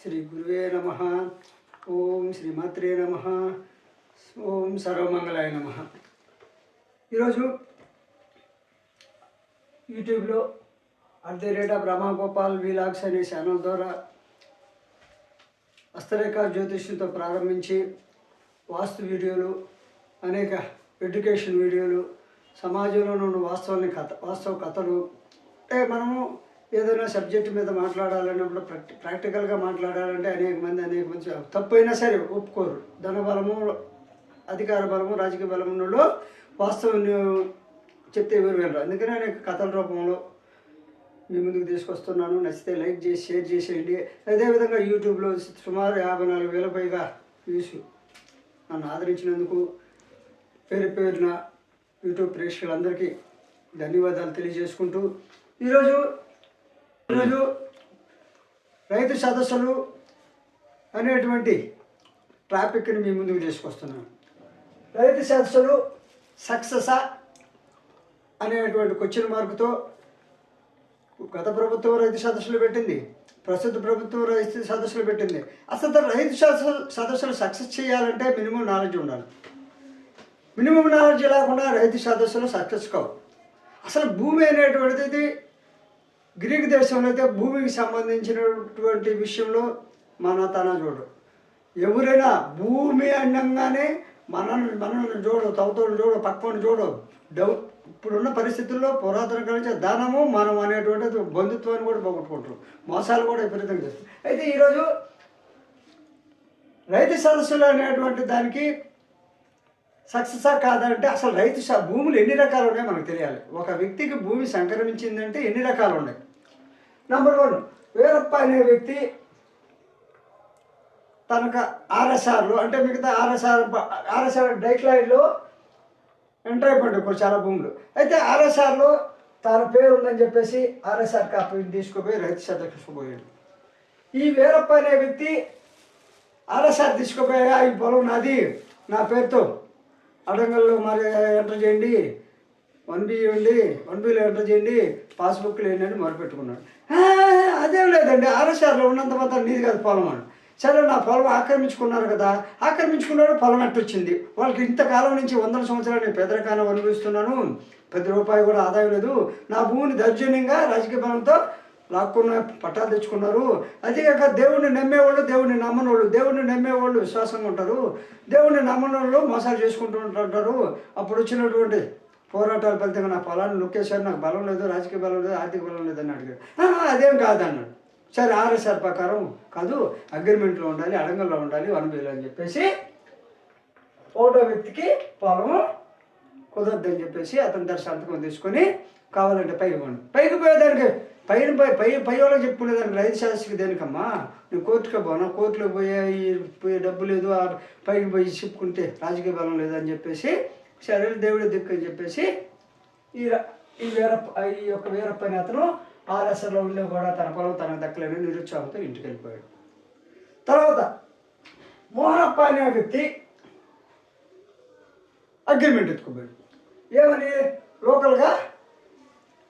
శ్రీ గురువే నమ. ఓం శ్రీమాత్రే నమ. ఓం సర్వమంగళాయ నమ. ఈరోజు యూట్యూబ్లో at the rate of Ramagopal vlogs అనే ఛానల్ ద్వారా హస్తరేఖ జ్యోతిష్యంతో ప్రారంభించి వాస్తు వీడియోలు అనేక ఎడ్యుకేషన్ వీడియోలు సమాజంలో ఉన్న వాస్తవాన్ని కథ వాస్తవ కథలు అంటే మనము ఏదైనా సబ్జెక్టు మీద మాట్లాడాలన్నప్పుడు ప్రాక్టి ప్రాక్టికల్గా మాట్లాడాలంటే అనేక మంది అనేక మంది తప్పైనా సరే ఒప్పుకోరు. ధనబలము అధికార బలము రాజకీయ బలము నుండి వాస్తవం చెప్తే ఎవరు వెళ్ళరు అందుకనే అనేక కథల రూపంలో మీ ముందుకు తీసుకొస్తున్నాను. నచ్చితే లైక్ చేసి షేర్ చేసేయండి. అదేవిధంగా యూట్యూబ్లో సుమారు యాభై నాలుగు వేల పైగా వ్యూస్ నన్ను ఆదరించినందుకు పేరు పేరున యూట్యూబ్ ప్రేక్షకులందరికీ ధన్యవాదాలు తెలియజేసుకుంటూ ఈరోజు ఈరోజు రైతు సదస్సులు అనేటువంటి టాపిక్ని మీ ముందుకు తీసుకొస్తున్నాను. రైతు సదస్సులు సక్సెసా అనేటువంటి క్వశ్చన్ మార్కుతో గత ప్రభుత్వం రైతు సదస్సులు పెట్టింది ప్రస్తుత ప్రభుత్వం రైతు సదస్సులు పెట్టింది. అసలు రైతు సదస్సు సదస్సులు సక్సెస్ చేయాలంటే మినిమం నాలెడ్జ్ ఉండాలి. మినిమం నాలెడ్జ్ లేకుండా రైతు సదస్సులు సక్సెస్ కావు. అసలు భూమి అనేటువంటిది గ్రీక్ దేశంలో అయితే భూమికి సంబంధించినటువంటి విషయంలో మన తన చూడు ఎవరైనా భూమి అనగానే మనల్ని మనల్ని చూడు తవతోడు చూడు పక్కన చూడు డౌ ఇప్పుడున్న పరిస్థితుల్లో పురాతన కాలం ధనము మనం అనేటువంటి బంధుత్వాన్ని కూడా పోగొట్టుకుంటారు. మోసాలు కూడా విపరీతంగా చేస్తారు. అయితే ఈరోజు రైతు సదస్సులు అనేటువంటి దానికి సక్సెసా కాదంటే అసలు రైతు భూములు ఎన్ని రకాలు ఉన్నాయో మనకు తెలియాలి. ఒక వ్యక్తికి భూమి సంక్రమించిందంటే ఎన్ని రకాలు ఉన్నాయి? నెంబర్ వన్ వీరప్ప అనే వ్యక్తి తనకు ఆర్ఎస్ఆర్లు అంటే మిగతా ఆర్ఎస్ఆర్ ఆర్ఎస్ఆర్ డైక్లైన్లో ఎంటర్ అయిపోయింది ఇప్పుడు చాలా భూములు. అయితే ఆర్ఎస్ఆర్లో తన పేరు ఉందని చెప్పేసి ఆర్ఎస్ఆర్ కాపీని తీసుకుపోయి రైతు సదస్సు తీసుకుపోయాడు. ఈ వీరప్ప అనే వ్యక్తి ఆర్ఎస్ఆర్ తీసుకుపోయా ఈ పొలం నాది నా పేరుతో అడంగల్లో మరి ఎంటర్ చేయండి. వన్ బి ఇవ్వండి వన్ బిలో ఎంటర్ చేయండి. పాస్బుక్లు ఏంటి అని అదేం లేదండి ఆర్ఎస్ఆర్లో ఉన్నంత మాత్రం నీది కాదు పొలం అని సరే నా పొలం ఆక్రమించుకున్నారు కదా ఆక్రమించుకున్నాడు పొలం ఎట్టొచ్చింది? వాళ్ళకి ఇంతకాలం నుంచి వందల సంవత్సరాలు నేను పేదరికాన్ని అనుభవిస్తున్నాను. ప్రతి రూపాయి కూడా ఆదాయం లేదు. నా భూమిని దౌర్జన్యంగా రాజకీయ బలంతో లాక్కున్న పట్టాలు తెచ్చుకున్నారు. అదేకాక దేవుడిని నమ్మేవాళ్ళు దేవుడిని నమ్మనోళ్ళు దేవుడిని నమ్మేవాళ్ళు విశ్వాసంగా ఉంటారు. దేవుడిని నమ్మనోళ్ళు మోసాలు చేసుకుంటూ ఉంటారు. అప్పుడు వచ్చినటువంటి పోరాటాల ఫలితంగా నా పొలాన్ని నొక్కేశారు. నాకు బలం లేదు రాజకీయ బలం లేదు ఆర్థిక బలం లేదని అడిగాడు అదేం కాదన్నాడు. సరే ఆర్ఎస్ఆర్ ప్రకారం కాదు అగ్రిమెంట్లో ఉండాలి అడంగల్లో ఉండాలి వన్ అని చెప్పేసి ఒకటో వ్యక్తికి పొలం కుదరద్దని చెప్పేసి అతని దగ్గర సంతకం తీసుకొని కావాలంటే పైకి పోండి. పైకి పోయేదానికి పైన పై పై పై వాళ్ళకి చెప్పుకునేదానికి రైతు శాస్త్రికి దేనికమ్మా? నేను కోర్టుకే పోనా? కోర్టులో పోయే పోయి డబ్బు లేదు పైకి పోయి చెప్పుకుంటే రాజకీయ బలం లేదని చెప్పేసి సరే దేవుడే దిక్కు అని చెప్పేసి ఈ ఈ వీరప్ప ఈ యొక్క వీరప్ప అతను ఆర్ఎస్ఎల్లో ఉండే కూడా తన పొలం తనకు దక్కలేని నిరుత్సాహంతో ఇంటికి వెళ్ళిపోయాడు. తర్వాత మోహనప్ప అనే వ్యక్తి అగ్రిమెంట్ ఎత్తుకుపోయాడు. ఏమని? లోకల్గా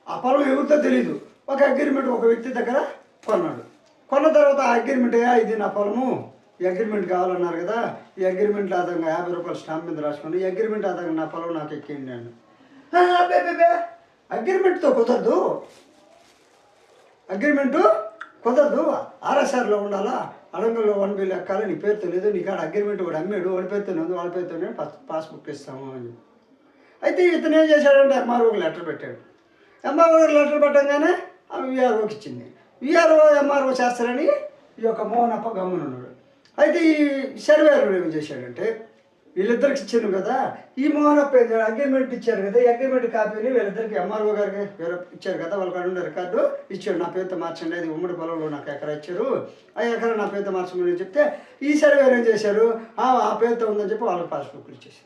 ఆ పొలం ఎవరితో తెలీదు. ఒక అగ్రిమెంట్ ఒక వ్యక్తి దగ్గర కొన్నాడు. కొన్న తర్వాత ఆ అగ్రిమెంట్ ఇది నా పొలము. ఈ అగ్రిమెంట్ కావాలన్నారు కదా ఈ అగ్రిమెంట్ ఆధారంగా యాభై రూపాయలు స్టాంప్ మీద రాసుకోండి. ఈ అగ్రిమెంట్ ఆధారంగా నా పొలం నాకు ఎక్కిండి నేను. అగ్రిమెంట్తో కుదరదు. అగ్రిమెంటు కుదరదు. ఆర్ఎస్ఆర్లో ఉండాలా? అడంగల్లో వన్ బిల్ ఎక్కాలి నీ పేరుతో లేదు నీ కాడ అగ్రిమెంట్ కూడా అమ్మాడు. వాడి పేరుతోనే ఉంది వాళ్ళ పేరుతోనే పాస్ పాస్బుక్ ఇస్తాము అని అయితే ఇతను ఏం చేశాడంటే ఎంఆర్ఓకి లెటర్ పెట్టాడు. ఎంఆర్ఓకి లెటర్ పెట్టగానే విఆర్ఓకి ఇచ్చింది. విఆర్ఓ ఎంఆర్ఓ చేస్తారని ఈ యొక్క మోహనప్ప గమనున్నాడు అయితే ఈ సర్వేరు ఏం చేశాడంటే వీళ్ళిద్దరికి ఇచ్చాను కదా ఈ మోహనప్ప అగ్రిమెంట్ ఇచ్చారు కదా ఈ అగ్రిమెంట్ కాపీని వీళ్ళిద్దరికి ఎంఆర్ఓ గారికి వేరే ఇచ్చారు కదా వాళ్ళ కాడ ఉండే రికార్డు ఇచ్చాడు. నా పేరుతో మార్చండి అది ఉమ్మడి పొలంలో నాకు ఎకరా ఇచ్చారు. ఆ ఎకరా నా పేరుతో మార్చమని చెప్తే ఈ సర్వేరు ఏం చేశారు? "ఆ, పేరుతో ఉందని చెప్పి వాళ్ళకి పాస్బుక్లు ఇచ్చేసి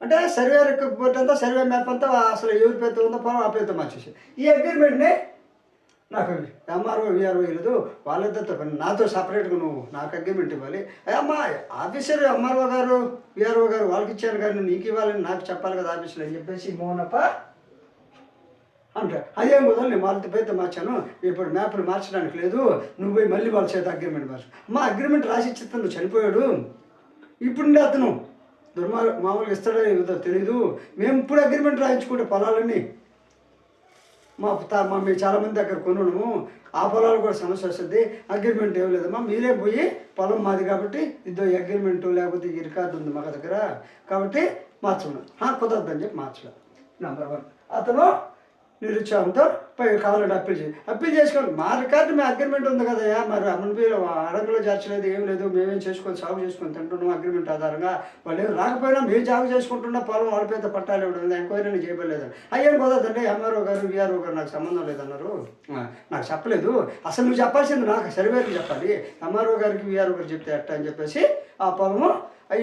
అంటే సర్వే రిపోర్ట్ అంతా సర్వే మ్యాప్ అంతా అసలు ఎవరి పేరుతో ఉందో పొలం ఆ పేరుతో మార్చేసి ఈ అగ్రిమెంట్ని నాకు ఎంఆర్ఓ విఆర్ఓ ఇవ్వదు వాళ్ళిద్దరితో పని నాతో సపరేట్గా నువ్వు నాకు అగ్రిమెంట్ ఇవ్వాలి. అమ్మా ఆఫీసర్ ఎంఆర్ఓ గారు విఆర్ఓ గారు వాళ్ళకి ఇచ్చారు కానీ నీకు ఇవ్వాలని నాకు చెప్పాలి కదా ఆఫీసులో అని చెప్పేసి మోనప్ప అంటే అదేం కుదరదు నేను వాళ్ళతో పేరుతో మార్చాను. ఇప్పుడు మ్యాప్లు మార్చడానికి లేదు. నువ్వు పోయి మళ్ళీ వాళ్ళ చేత అగ్రిమెంట్ మార్చు. మా అగ్రిమెంట్ రాసి ఇచ్చిస్తాను చనిపోయాడు. ఇప్పుడు అతను. దుర్మా మామూలుగా ఇస్తాడో ఏదో తెలీదు. మేము ఇప్పుడు అగ్రిమెంట్ రాయించుకుంటే పొలాలన్నీ మా మా మేము చాలామంది దగ్గర కొనుము ఆ పొలాలు కూడా సమస్య వస్తుంది. అగ్రిమెంట్ ఏం లేదమ్మా. మీరే పోయి పొలం మాది కాబట్టి ఇదో అగ్రిమెంట్ లేకపోతే ఈ రికార్డు ఉంది మా దగ్గర. కాబట్టి మార్చుకున్నాం. కుదరదని చెప్పి మార్చడం నెంబర్ వన్ అతను నిరుత్సాహంతో పై కావాలంటే అప్పీల్ చేసి అప్పీల్ చేసుకోండి మా రికార్డు మీ అగ్రిమెంట్ ఉంది కదయ్యా మరి అమన్పీలో అడంగులో చేర్చలేదు ఏం లేదు మేమేం చేసుకొని సాగు చేసుకొని తింటున్నాం అగ్రిమెంట్ ఆధారంగా. వాళ్ళు ఏం రాకపోయినా మేము సాగు చేసుకుంటున్నా పొలం వాళ్ళ పేద పట్టాలు ఇవ్వడం ఉంది ఎంక్వైరీ చేయబడలేదు. అయ్యాను కుదరదండి ఎంఆర్ఓ గారు విఆర్ఓ గారు నాకు సంబంధం లేదన్నారు. నాకు చెప్పలేదు. అసలు నువ్వు చెప్పాల్సింది నాకు సర్వేకి చెప్పాలి? ఎంఆర్ఓ గారికి విఆర్ఓ గారు చెప్తే అట్ట అని చెప్పేసి ఆ పొలము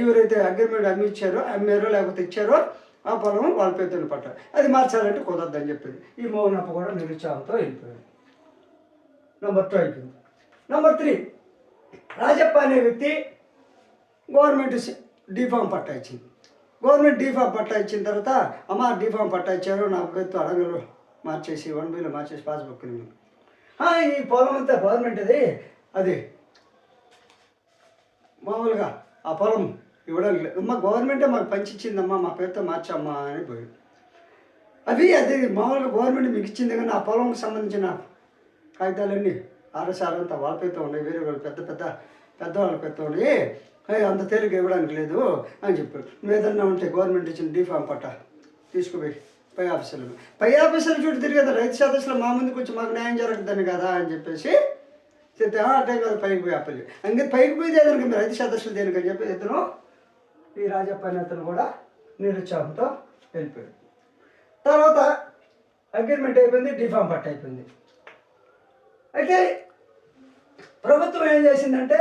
ఎవరైతే అగ్రిమెంట్ అమ్మి ఇచ్చారో అమ్మారో లేకపోతే ఇచ్చారో ఆ పొలం వాళ్ళ పెద్దలు పట్టారు అది మార్చాలంటే కుదరదని చెప్పింది. ఈ మోహనప్ప కూడా నిరుత్సాహంతో వెళ్ళిపోయాడు. నెంబర్ టూ అయిపోయింది. నెంబర్ త్రీ రాజప్ప అనే వ్యక్తి గవర్నమెంట్ డీఫామ్ పట్టా ఇచ్చింది గవర్నమెంట్ డిఫామ్ పట్టా ఇచ్చిన తర్వాత అమ్మ డిఫామ్ పట్టా ఇచ్చారు నా పేరుతో అడగలు మార్చేసి వన్ బిలో మార్చేసి పాస్బుక్ ఈ పొలం అంతా గవర్నమెంట్ అది అది మామూలుగా ఆ పొలం ఇవ్వడం లేదు అమ్మ గవర్నమెంటే మాకు పంచిచ్చిందమ్మా మా పేరుతో మార్చమ్మా అని పోయి. అది అది మామూలుగా గవర్నమెంట్ మీకు ఇచ్చింది కానీ ఆ పొలంకి సంబంధించిన కాగితాలన్నీ ఆర్ఎస్ఆర్ అంతా వాళ్ళ పేరుతో ఉన్నాయి వేరే వాళ్ళు పెద్ద పెద్ద పెద్దవాళ్ళ పేరుతో ఉన్నాయి. అంత తేలిక ఇవ్వడానికి లేదు అని చెప్పారు. నువ్వు ఏదన్నా ఉంటే గవర్నమెంట్ ఇచ్చిన డీఫామ్ పట్ట తీసుకుపోయి పై ఆఫీసర్లు పై ఆఫీసర్లు చుట్టూ తిరిగేది రైతు సదస్సులో మా ముందుకు వచ్చి మాకు న్యాయం జరుగుతుంది కదా అని చెప్పేసి చెప్తే కదా పైకి పోయి అప్పలి అందుకే పైకి పోయి దేనికి రైతు సదస్సులు దేనికని చెప్పి ఇతను ఈ రాజప్ప అతను కూడా నిరుత్సాహంతో వెళ్ళిపోయాడు. తర్వాత అగ్రిమెంట్ అయిపోయింది డిఫామ్ పట్ట అయిపోయింది. అయితే ప్రభుత్వం ఏం చేసిందంటే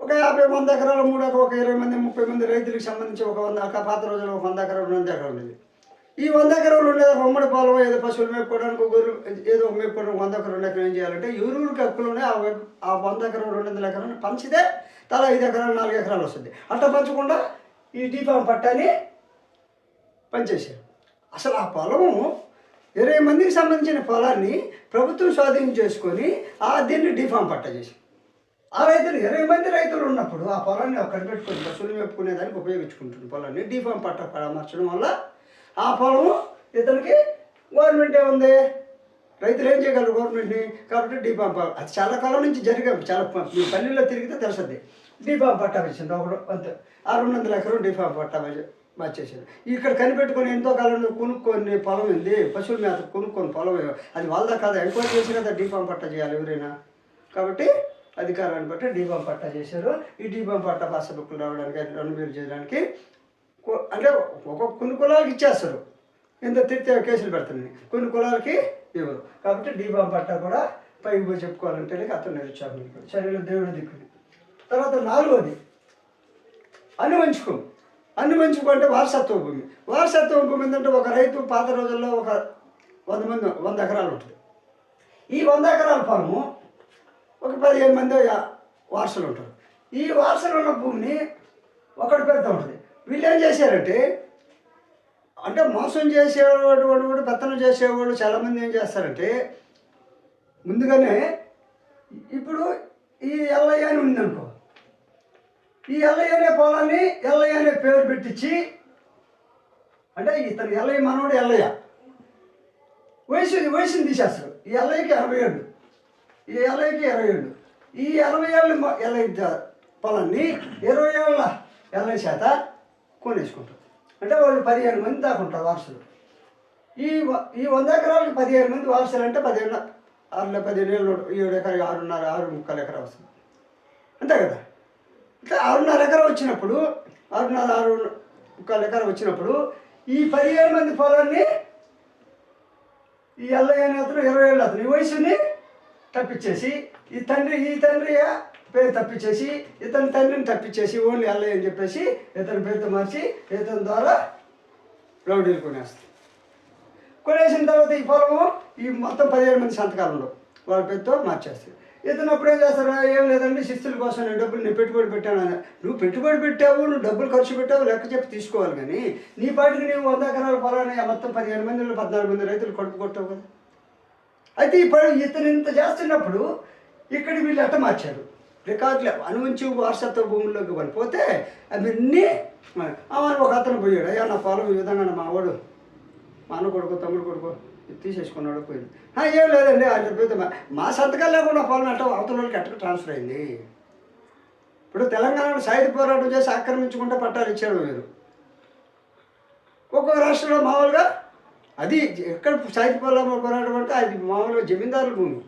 ఒక యాభై వంద ఎకరాలు మూడు ఎకరాలు ఒక ఇరవై మంది ముప్పై మంది రైతులకు సంబంధించి ఒక వంద ఒక పాత రోజుల్లో ఒక వంద ఎకరాలు రెండు వంద ఎకరాలు ఉంది ఈ వంద ఎకరాలు ఉండేది ఒక ఉమ్మడి పొలం ఏదో పశువులు మేపుకోవడానికి ఒక గొర్రెలు ఏదో మేపుకోవడానికి వంద ఎకరాలు రెండు ఎకరాలు ఏం చేయాలంటే ఎవరికి హక్కులు ఉన్నాయి. ఆ ఆ వంద ఎకరాలు రెండు వందల ఎకరాలు పంచితే తలా ఐదు ఎకరాలు నాలుగు ఎకరాలు వస్తుంది. అట్లా పంచకుండా ఈ డీఫామ్ పట్టాని పనిచేశారు. అసలు ఆ పొలము ఇరవై మందికి సంబంధించిన పొలాన్ని ప్రభుత్వం స్వాధీనం చేసుకొని ఆ దీన్ని డిఫామ్ పట్ట చేసి ఆ రైతులు ఇరవై మంది రైతులు ఉన్నప్పుడు ఆ పొలాన్ని అక్కడ పెట్టుకొని బస్సులు మెప్పుకునేదానికి ఉపయోగించుకుంటుంది పొలాన్ని డిఫామ్ పట్ట పరామర్చడం వల్ల ఆ పొలము ఇతనికి గవర్నమెంట్ ఏముంది రైతులు ఏం చేయగలరు గవర్నమెంట్ని? కాబట్టి డిఫామ్ ప- అది చాలా కాలం నుంచి జరిగే. చాలా మీ పల్లెల్లో తిరిగితే తెలుస్తుంది. డిఫామ్ పట్టా వచ్చింది ఒకడు అంతే. ఆ రెండు వందల ఎకరం డిఫామ్ పట్టా వచ్చి- ఇక్కడ కనిపెట్టుకొని ఎంతో కాలంలో కొనుక్కొని పొలం ఉంది పశువుల మేత కొనుక్కొని పొలం అది వాళ్ళదా కాదా ఎంక్వైరీ చేసి కదా డిఫామ్ పట్టా చేయాలి ఎవరైనా. కాబట్టి అధికారాన్ని బట్టి డిఫామ్ పట్టా చేశారు. ఈ డిఫామ్ పట్టా పాస బుక్లు రావడానికి రెన్యూవేట్ చేయడానికి అంటే ఒక్కొక్క కొన్ని కులాలకి ఇచ్చేస్తారు. ఎంత తిరితే కేసులు పెడుతుంది కొన్ని కులాలకి ఇవ్వరు. కాబట్టి డిఫామ్ పట్టా కూడా పైకి పోయి చెప్పుకోవాలంటే అతను నిరుత్సాహం. శరీరం దేవుడు దిక్కుని తర్వాత నాలుగోది అనువంచుకం అనువంచుకం అంటే వారసత్వ భూమి. వారసత్వ భూమి ఏంటంటే ఒక రైతు పాత రోజుల్లో ఒక వంద మంది వంద ఎకరాలు ఉంటుంది. ఈ వంద ఎకరాల పొలము ఒక పదిహేను మంది వారసులు ఉంటారు. ఈ వారసులు ఉన్న భూమిని ఒకటి పెద్ద ఉంటుంది. వీళ్ళు ఏం చేశారంటే అంటే మోసం చేసేవాడు వాడు కూడా పెత్తనం చేసేవాళ్ళు చాలామంది ఏం చేస్తారంటే ముందుగానే ఇప్పుడు ఈ ఎల్ఐ అని ఉందనుకో ఈ ఎల్లయ్య అనే పొలాన్ని ఎల్లయ్య అనే పేరు పెట్టించి అంటే ఇతను ఎల్లయ్య మనోడు ఎల్లయ్య వయసు వయసుని తీసేస్తారు. ఈ ఎల్లయ్యకి అరవై ఏళ్ళు. ఈ ఎల్లయ్యకి ఇరవై ఏళ్ళు. ఈ అరవై ఏళ్ళు ఎల్లయ్య పొలాన్ని ఇరవై ఏళ్ళ ఎల్లయ్య చేత కొనేసుకుంటారు. అంటే వాళ్ళు పదిహేను మంది దాకా ఉంటారు వారసులు. ఈ ఈ వంద ఎకరాలకి పదిహేను మంది వారసులు అంటే పదిహేను ఆరులో పదిహేను ఏళ్ళు ఏడు ఎకరాలు ఆరున్నర ఆరు ముక్కలు ఎకరా వస్తుంది. అంతే కదా? ఆరున్నర ఎకర వచ్చినప్పుడు ఆరున్నర ఆరు ఒక ఎకర వచ్చినప్పుడు ఈ పదిహేను మంది పొలాన్ని ఈ ఎల్లయ్య అతను ఇరవై ఏళ్ళు అతను ఈ వయసుని తప్పించేసి ఈ తండ్రి ఈ తండ్రి పేరు తప్పించేసి ఇతని తండ్రిని తప్పించేసి ఓన్లీ ఎల్లయ్య అని చెప్పేసి ఇతని పేరుతో మార్చి ఇతని ద్వారా రౌడీలు కొనేస్తాయి కొనేసిన తర్వాత ఈ పొలము ఈ మొత్తం పదిహేడు మంది సంతకాలంలో వాళ్ళ పేరుతో మార్చేస్తుంది ఇతను ఏం చేస్తారా? ఏం లేదండి శిస్తుల కోసం నేను డబ్బులు నేను పెట్టుబడి పెట్టాను నువ్వు పెట్టుబడి పెట్టావు నువ్వు డబ్బులు ఖర్చు పెట్టావు లెక్క చెప్పి తీసుకోవాలి కానీ నీ పాటికి నీవు వంద ఎకరాల పొలాన్ని మొత్తం పదిహేను మంది పద్నాలుగు మంది రైతులు కడుపు కొట్టావు కదా. అయితే ఇప్పుడు ఇతను ఇంత చేస్తున్నప్పుడు ఇక్కడ వీళ్ళు అట్ట మార్చారు. రికార్డులు అనువంచి వారసత్వ భూముల్లోకి పడిపోతే అవన్నీ అవన్నీ ఒక అతను పోయాడు. అయ్యా నా పొలం ఈ విధంగా మా వాడు మా అన్న కొడుకు తమ్ముడు కొడుకు. తీసేసుకున్నాడు పోయింది. ఏం లేదండి ఆయన చెప్పితే మా- సంతకాలు లేకుండా పొలం అవతల వాళ్ళకి ఎట్లా ట్రాన్స్ఫర్ అయింది? ఇప్పుడు తెలంగాణలో సాయుధ పోరాటం చేసి ఆక్రమించుకుంటే పట్టాలు ఇచ్చాడు మీరు ఒక్కొక్క రాష్ట్రంలో మామూలుగా అది ఎక్కడ సాయుధ పోరాటం పోరాటం అంటే అది మామూలుగా జమీందారుల భూమి.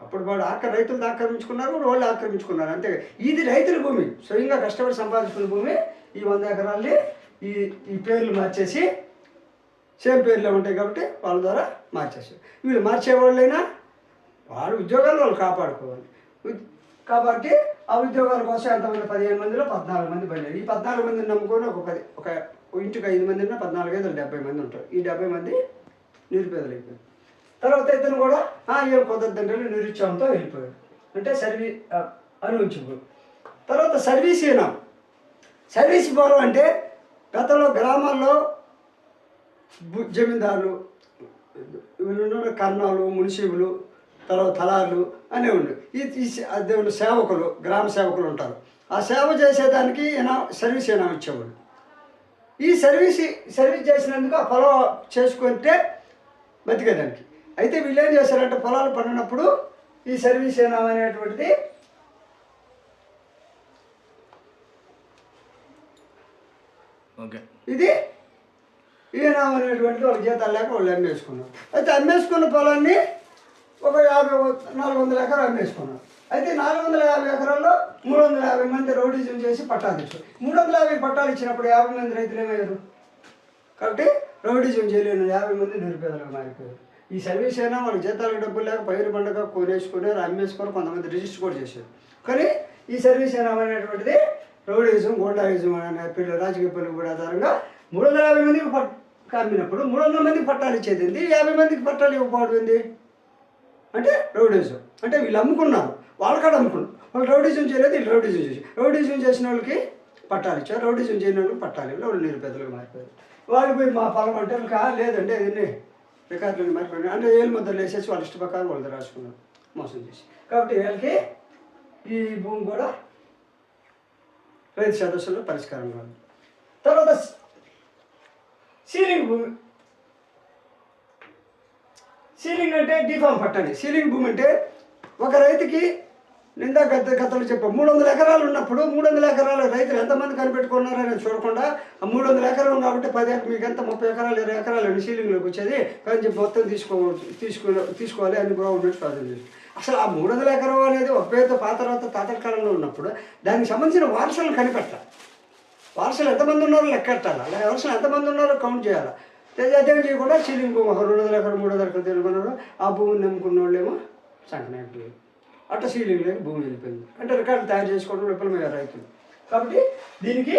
అప్పుడు వాడు ఆక్ర రైతులు ఆక్రమించుకున్నారు కూడా వాళ్ళు ఆక్రమించుకున్నారు అంతే. ఇది రైతుల భూమి. స్వయంగా కష్టపడి సంపాదించుకున్న భూమి. ఈ వంద ఎకరాల్ని ఈ ఈ పేర్లు మార్చేసి సేమ్ పేర్లో ఉంటాయి కాబట్టి వాళ్ళ ద్వారా మార్చేస్తారు. వీళ్ళు మార్చేవాళ్ళైనా వాళ్ళు ఉద్యోగాలు వాళ్ళు కాపాడుకోవాలి. కాబట్టి ఆ ఉద్యోగాల కోసం ఎంతమంది? పదిహేను మందిలో పద్నాలుగు మంది పడినారు. ఈ పద్నాలుగు మందిని నమ్ముకొని ఒక పది ఒక ఇంటికి ఐదు మంది ఉన్నా పద్నాలుగు ఐదు డెబ్బై మంది ఉంటారు. ఈ డెబ్బై మంది నిరుపేదలు అయిపోయారు తర్వాత ఇతను కూడా "ఆ, ఏం కుదరదంటే నిరుత్సాహంతో వెళ్ళిపోయాడు. అంటే సర్వీ ఆ, అనుభవించుకోడు తర్వాత సర్వీస్ ఈనాం సర్వీస్ పోవడం అంటే గతంలో గ్రామాల్లో జమీందారులు కర్ణాలు మున్సిపులు తర్వాత తలార్లు అనే ఉండు. ఈ ఉండు సేవకులు గ్రామ సేవకులు ఉంటారు. ఆ సేవ చేసేదానికి ఈయన సర్వీస్ ఈయన ఇచ్చేవాడు. ఈ సర్వీస్ సర్వీస్ చేసినందుకు ఆ పొలం చేసుకుంటే బతికేదానికి. అయితే వీళ్ళు ఏం చేశారంటే పొలాలు పండినప్పుడు ఈ సర్వీస్ ఏనా అనేటువంటిది ఓకే. ఇది ఈయన అనేటువంటి వాళ్ళ జీతాలు లేక వాళ్ళు అమ్మేసుకున్నారు. అయితే అమ్మేసుకున్న పొలాన్ని ఒక యాభై నాలుగు వందల ఎకరాలు అమ్మేసుకున్నారు. అయితే నాలుగు వందల యాభై ఎకరాల్లో మూడు వందల యాభై మంది రౌడీజం చేసి పట్టాలు ఇచ్చారు. మూడు వందల యాభై పట్టాలు ఇచ్చినప్పుడు యాభై మంది రైతులు ఏమయ్యారు? కాబట్టి రౌడీజం చేయలేని యాభై మంది నిరుపేదలుగా మారిపోయారు. ఈ సర్వీస్ అయినా వాళ్ళకి జీతాలకు డబ్బులు లేక పైరు పండగ కొనేసుకున్నారు అమ్మేసుకొని కొంతమంది రిజిస్టర్ కూడా చేశారు. కానీ ఈ సర్వీస్ అయినా అనేటువంటిది రౌడీజం గోండాయిజం అనే పిల్లలు రాజకీయ పనులు కూడా ఆధారంగా మూడు వందల యాభై మందికి పట్ కామినప్పుడు మూడు వందల మందికి పట్టాలు ఇచ్చేది ఏంది? యాభై మందికి పట్టాలు ఇవ్వకపోవడం ఏంది? అంటే రౌడీజం. అంటే వీళ్ళు అమ్ముకున్నారు. వాళ్ళకాడ అమ్ముకున్నారు. వాళ్ళు రౌడీజం చేయలేదు వీళ్ళు రౌడీజం చేసి రౌడీజం చేసిన వాళ్ళకి పట్టాలు ఇచ్చారు. రౌడీజం చేయని వాళ్ళకి పట్టాలు ఇవ్వలేదు. వాళ్ళు నిరుపేదలుగా మారిపోయారు. వాళ్ళు పోయి మా పొలం అంటే కా లేదండి అదన్నీ రికార్డులు మారిపోయినాయి. అంటే ఏళ్ళు ముద్దలు వేసేసి వాళ్ళ ఇష్ట ప్రకారం వాళ్ళు రాసుకున్నారు. మోసం చేసి. కాబట్టి వీళ్ళకి ఈ భూమి కూడా రైతు సదస్సులో పరిష్కారం కాదు తర్వాత సీలింగ్ భూమి సీలింగ్ అంటే డిఫామ్ పట్టండి సీలింగ్ భూమి అంటే ఒక రైతుకి నిందా గద్ద కథలు చెప్పాం. మూడు వందల ఎకరాలు ఉన్నప్పుడు మూడు వందల ఎకరాలు రైతులు ఎంతమంది కనిపెట్టుకున్నారని చూడకుండా ఆ మూడు వందల ఎకరాలు కాబట్టి పది మీకు ఎంత? ముప్పై ఎకరాలు ఇరవై ఎకరాలు సీలింగ్లోకి వచ్చేది. కానీ చెప్పి మొత్తం తీసుకో తీసుకో తీసుకోవాలి అని గవర్నమెంట్ స్వాధీనం అసలు ఆ మూడు వందల ఎకరం అనేది ఒక పేరుతో పాత తర్వాత తాతల కాలంలో ఉన్నప్పుడు దానికి సంబంధించిన వారసులను కనిపెట్టాలి. వారసులు ఎంతమంది ఉన్నారో లెక్కెట్టాలి అలాగే వారసులు ఎంతమంది ఉన్నారో కౌంట్ చేయాలి? అదేం చేయకుండా సీలింగ్ భూమి ఒక రెండు వందల ఎకరం మూడు వందల ఎకరం తెలుగున్నారు ఆ భూమిని నమ్ముకున్న వాళ్ళేమో సంకనాయకులు. అట్ట సీలింగ్లోకి భూమి వెళ్ళిపోయింది అంటే రికార్డు తయారు చేసుకోవడం విఫలమయ్యారు రైతులు. కాబట్టి దీనికి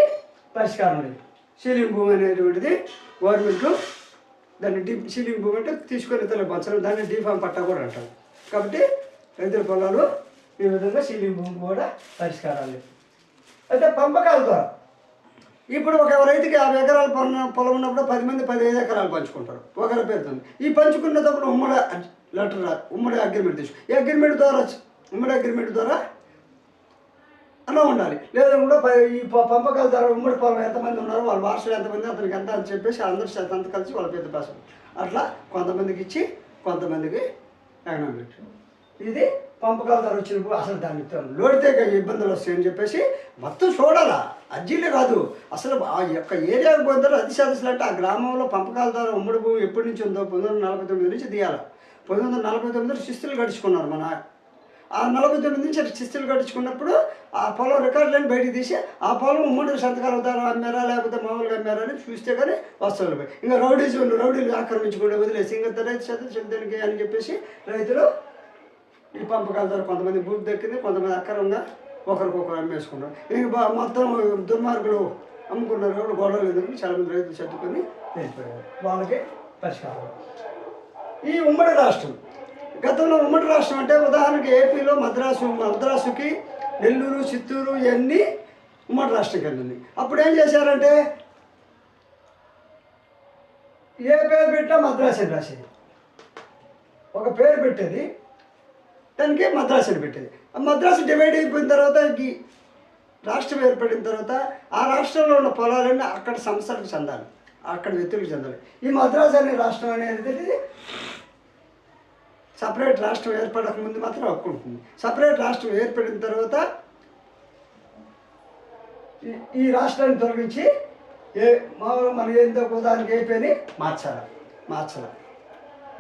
పరిష్కారం లేదు. సీలింగ్ భూమి అనేటువంటిది గవర్నమెంట్ దాన్ని డీ సీలింగ్ భూమి అంటే తీసుకొని ఇతరులకు పంచడం. దాన్ని డీఫామ్ పట్టా కూడా అంటారు. కాబట్టి రైతుల పొలాలు ఈ విధంగా సీలింగ్ భూమి కూడా పరిష్కారాలు లేవు. అయితే పంపకాల ద్వారా ఇప్పుడు ఒక రైతుకి యాభై ఎకరాల పొలం పొలం ఉన్నప్పుడు పది మంది పదిహేను ఎకరాలు పంచుకుంటారు. ఒకరి పేరుతో ఈ పంచుకున్నప్పుడు ఉమ్మడి లెటర్ ఉమ్మడి అగ్రిమెంట్ తీసు ఈ అగ్రిమెంట్ ద్వారా ఉమ్మడి అగ్రిమెంట్ ద్వారా అలా ఉండాలి. లేదా కూడా ఈ ప- పంపకాల ద్వారా ఉమ్మడి పొలం ఎంతమంది ఉన్నారో వాళ్ళ వారసులు ఎంతమంది అతనికి ఎంత అని చెప్పేసి అందరు చేత అంత కలిసి వాళ్ళ పెద్ద పేసం అట్లా కొంతమందికి ఇచ్చి కొంతమందికి ఎకనామిక్ ఇది పంపకాల ద్వారా వచ్చినప్పుడు అసలు దాన్ని లోడితే ఇబ్బందులు వస్తాయని చెప్పేసి మొత్తం చూడాలా? అర్జీలే కాదు. అసలు ఆ యొక్క ఏరియాకు పోతారో అతి సదస్సులు అంటే ఆ గ్రామంలో పంపకాల ద్వారా ఉమ్మడి భూమి ఎప్పటి నుంచి ఉందో పంతొమ్మిది వందల నలభై తొమ్మిది నుంచి తీయాలి పంతొమ్మిది వందల నలభై తొమ్మిదిలో శిస్తులు గడుచుకున్నారు మన. ఆ నలభై తొమ్మిది నుంచి శిస్తులు గడుచుకున్నప్పుడు ఆ పొలం రికార్డులను బయటకు తీసి ఆ పొలం ఉమ్మడి సంతకాల ద్వారా అమ్మారా లేకపోతే మామూలుగా అమ్మారా అని చూస్తే కానీ వస్తువులు ఇంకా రౌడీస్ రౌడీలు ఆక్రమించుకుంటే వదిలేసి ఇంకా రైతు శాతం చెందానికి అని చెప్పేసి రైతులు ఈ పంపకాల ద్వారా కొంతమంది భూమి దక్కింది కొంతమంది అక్రమంగా ఒకరికొకరు అమ్మేసుకున్నారు. ఇంక బా- మొత్తం దుర్మార్గులు అమ్ముకున్నారు కాబట్టి గొడవలు ఎందుకు? చాలా మంది రైతులు చదువుకొని వెళ్ళిపోయారు. వాళ్ళకి పరిష్కారం. ఈ ఉమ్మడి రాష్ట్రం. గతంలో ఉమ్మడి రాష్ట్రం అంటే ఉదాహరణకి ఏపీలో మద్రాసు మద్రాసుకి నెల్లూరు చిత్తూరు ఇవన్నీ ఉమ్మడి రాష్ట్రం కింద అప్పుడు ఏం చేశారంటే ఏ పేరు పెట్టా మద్రాసు అని రాసేది. ఒక పేరు పెట్టేది దానికి మద్రాసు అని పెట్టేది. ఆ మద్రాసు డివైడ్ అయిపోయిన తర్వాత ఈ రాష్ట్రం ఏర్పడిన తర్వాత ఆ రాష్ట్రంలో ఉన్న పొలాలన్నీ అక్కడ సంస్థలకు చెందాలి. అక్కడ వ్యక్తులకు చెందాలి. ఈ మద్రాసు అనే రాష్ట్రం అనేది సపరేట్ రాష్ట్రం ఏర్పడక ముందు మాత్రం ఒప్పుకుంటుంది సపరేట్ రాష్ట్రం ఏర్పడిన తర్వాత ఈ- ఈ రాష్ట్రాన్ని తొలగించి ఏ మామూలు మన ఏందో దానికి అయిపోయి మార్చాలి. మార్చాలి.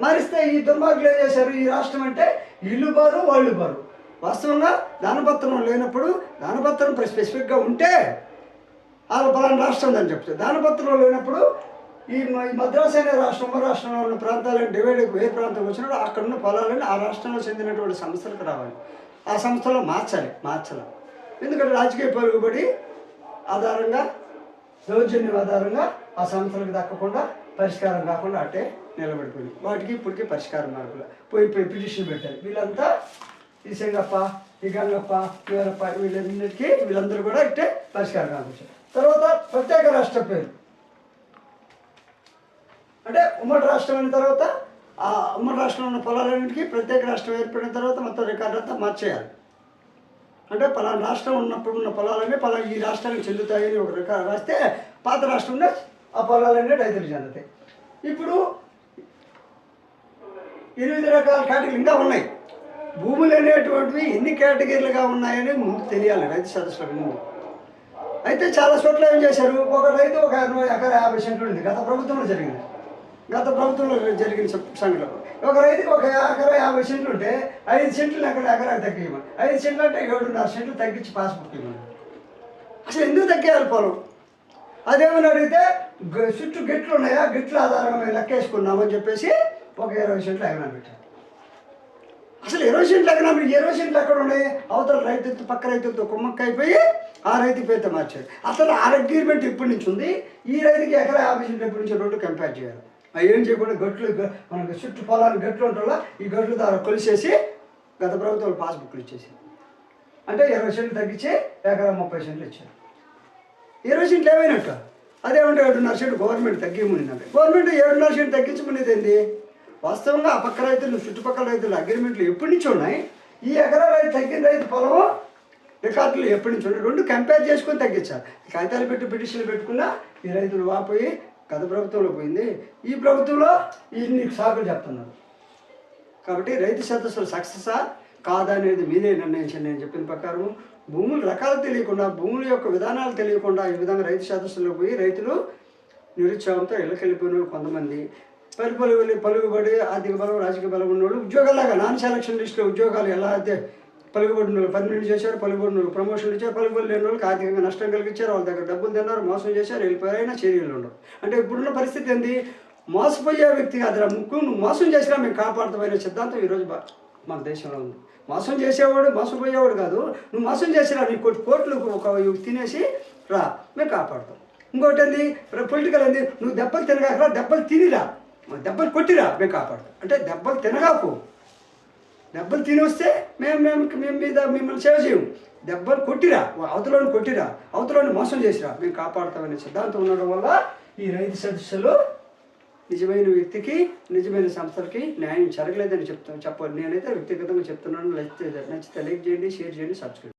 మారిస్తే ఈ దుర్మార్గులు ఏం చేశారు? ఈ రాష్ట్రం అంటే ఇల్లు బారు వాళ్ళు బారు. వాస్తవంగా దానపత్రం లేనప్పుడు దానపత్రం స్పెసిఫిక్గా ఉంటే వాళ్ళు పలానా రాష్ట్రం అని చెప్తారు దానపత్రం లేనప్పుడు ఈ మద్రాసు అనే రాష్ట్రం రాష్ట్రంలో ఉన్న ప్రాంతాలను డివైడ్ ఏ ప్రాంతం వచ్చినా అక్కడ ఉన్న పొలాలని ఆ రాష్ట్రంలో చెందినటువంటి సంస్థలకు రావాలి. ఆ సంస్థలో మార్చాలి మార్చాలి ఎందుకంటే రాజకీయ పలుకుబడి ఆధారంగా దౌర్జన్యం ఆధారంగా ఆ సంస్థలకు దక్కకుండా పరిష్కారం కాకుండా అట్టే నిలబడిపోయింది. వాటికి ఇప్పటికీ పరిష్కారం మార్పులు. పోయి పోయి పిటిషన్ పెట్టారు వీళ్ళంతా ఈ సంగప్ప ఈ గంగప్ప వీరప్ప వీళ్ళన్నిటికీ వీళ్ళందరూ కూడా ఇట్టే పరిష్కారం కావచ్చు తర్వాత ప్రత్యేక రాష్ట్ర పేరు. అంటే ఉమ్మడి రాష్ట్రం అయిన తర్వాత ఆ ఉమ్మడి రాష్ట్రంలో ఉన్న పొలాలన్నింటికి ప్రత్యేక రాష్ట్రం ఏర్పడిన తర్వాత మొత్తం రికార్డు అంతా మార్చేయాలి. అంటే పలానా రాష్ట్రం ఉన్నప్పుడు ఉన్న పొలాలన్నీ పలా ఈ రాష్ట్రానికి చెందుతాయని ఒక రికార్డు రాస్తే పాత రాష్ట్రంలో ఆ పొలాలన్నీ రైతులు చెందుతాయి. ఇప్పుడు ఎనిమిది రకాల కేటగిరీలు ఇంకా ఉన్నాయి. భూములు అనేటువంటివి ఎన్ని కేటగిరీలుగా ఉన్నాయని ముందు తెలియాలి రైతు సదస్సులకు ముందు. అయితే చాలా చోట్ల ఏం చేశారు? ఒక రైతు ఒక ఎకర యాభై సెంట్లు ఉంది. గత ప్రభుత్వంలో జరిగింది. గత ప్రభుత్వంలో జరిగిన సంఘటన ఒక రైతుకి ఒక ఎకరా యాభై సెంట్లు ఉంటే ఐదు సెంట్లు ఎక్కడ ఎకరాకి తగ్గియమని ఐదు సెంట్లు అంటే ఏడున్నర సెంట్లు తగ్గించి పాస్బుక్ ఇవ్వమని. అసలు ఎందుకు తగ్గేయాలి పొలం? అదేమని అడిగితే చుట్టూ గిట్లు ఉన్నాయా? గిట్ల ఆధారంగా మేము లెక్కేసుకున్నామని చెప్పేసి ఒక ఇరవై సెంట్లు ఎగనాలు పెట్టారు అసలు ఇరవై సెంట్లు ఎకనామీ ఇరవై సెంట్లు ఎక్కడ ఉన్నాయి? అవతల రైతులతో పక్క రైతులతో కుమ్మక్క అయిపోయి ఆ రైతు పేరుతో మార్చారు. అసలు ఆ అగ్రిమెంట్ ఎప్పటి నుంచి ఉంది? ఈ రైతుకి ఎకరా యాభై సెంట్లు ఎప్పటి నుంచి రెండు కంపేర్ చేయాలి. ఏం చేయకుండా గట్లు మనకు చుట్టూ పొలాలు గట్లు ఉంటుందా ఈ గట్లు ద్వారా కొలిసేసి గత ప్రభుత్వాలు పాస్బుక్లు ఇచ్చేసి. అంటే ఇరవై సెంట్లు తగ్గించి ఎకరా ముప్పై సెంట్లు ఇచ్చారు. ఇరవై సెంట్లు ఏమైనట్టు? అదేమంటే ఏడున్నర సెంట్ గవర్నమెంట్ తగ్గిమనిందంటే గవర్నమెంట్ ఏడున్నర సెంట్ తగ్గించమనేది ఏంది? వాస్తవంగా ఆ పక్క రైతులు చుట్టుపక్కల రైతుల అగ్రిమెంట్లు ఎప్పటి నుంచి ఉన్నాయి. ఈ ఎకరా రైతు తగ్గిన రైతు పొలం రికార్డులు ఎప్పటి నుంచి ఉన్నాయి. రెండు కంపేర్ చేసుకొని తగ్గించాలి. కాగితాలు పెట్టి పిటిషన్లు పెట్టుకున్నా ఈ రైతులు వాపోయి గత ప్రభుత్వంలో పోయింది. ఈ ప్రభుత్వంలో ఇన్ని సాకులు చెప్తున్నారు. కాబట్టి రైతు సదస్సులు సక్సెసా కాదా అనేది మీరే నిర్ణయించండి నేను చెప్పిన ప్రకారం భూములు రకాలు తెలియకుండా భూముల యొక్క విధానాలు తెలియకుండా ఈ విధంగా రైతు సదస్సులకు పోయి రైతులు నిరుత్సాహంతో ఇళ్ళకెళ్ళిపోయిన కొంతమంది. పలు పలు పలుకుబడి ఆర్థిక బలం రాజకీయ బలం ఉన్నవాళ్ళు ఉద్యోగాలాగా నాన్ సెలక్షన్ లిస్టులో ఉద్యోగాలు ఎలా అయితే పలుకుబడిన వాళ్ళు పర్మనెంట్ చేశారు పలుకుబడిన వాళ్ళు ప్రమోషన్లు ఇచ్చారు పలుకుబడి లేని వాళ్ళకి ఆర్థికంగా నష్టం కలిగించారు వాళ్ళ దగ్గర డబ్బులు తిన్నారు మోసం చేశారు వెళ్ళిపోయారైనా చర్యలు ఉండవు అంటే ఇప్పుడున్న పరిస్థితి ఏంది? మోసపోయే వ్యక్తి కాదురా ముక్కు నువ్వు మోసం చేసినా మేము కాపాడుతామనే సిద్ధాంతం ఈరోజు మన దేశంలో ఉంది. మోసం చేసేవాడు మోసపోయేవాడు కాదు. నువ్వు మోసం చేసినా నీ కోటి కోట్లు ఒక తినేసి రా మేము కాపాడుతాం. ఇంకోటి ఏంది? పొలిటికల్ ఏంది? నువ్వు దెబ్బలు తినగాకరా దెబ్బలు తినిరా. దెబ్బలు కొట్టిరా మేము కాపాడుతాం. అంటే దెబ్బలు తినగాకు. దెబ్బలు తిని వస్తే మేము మేము మేము మీద మిమ్మల్ని సేవ చేయము దెబ్బలు కొట్టిరా అవతలను కొట్టిరా అవతలను మోసం చేసిరా. మేము కాపాడుతామనే సిద్ధాంతం ఉండడం వల్ల ఈ రైతు సదస్సులు నిజమైన వ్యక్తికి నిజమైన సంస్థలకి న్యాయం జరగలేదని చెప్తాను చెప్పాలి నేనైతే వ్యక్తిగతంగా చెప్తున్నాను. నచ్చితే నచ్చితే లైక్ చేయండి షేర్ చేయండి సబ్స్క్రైబ్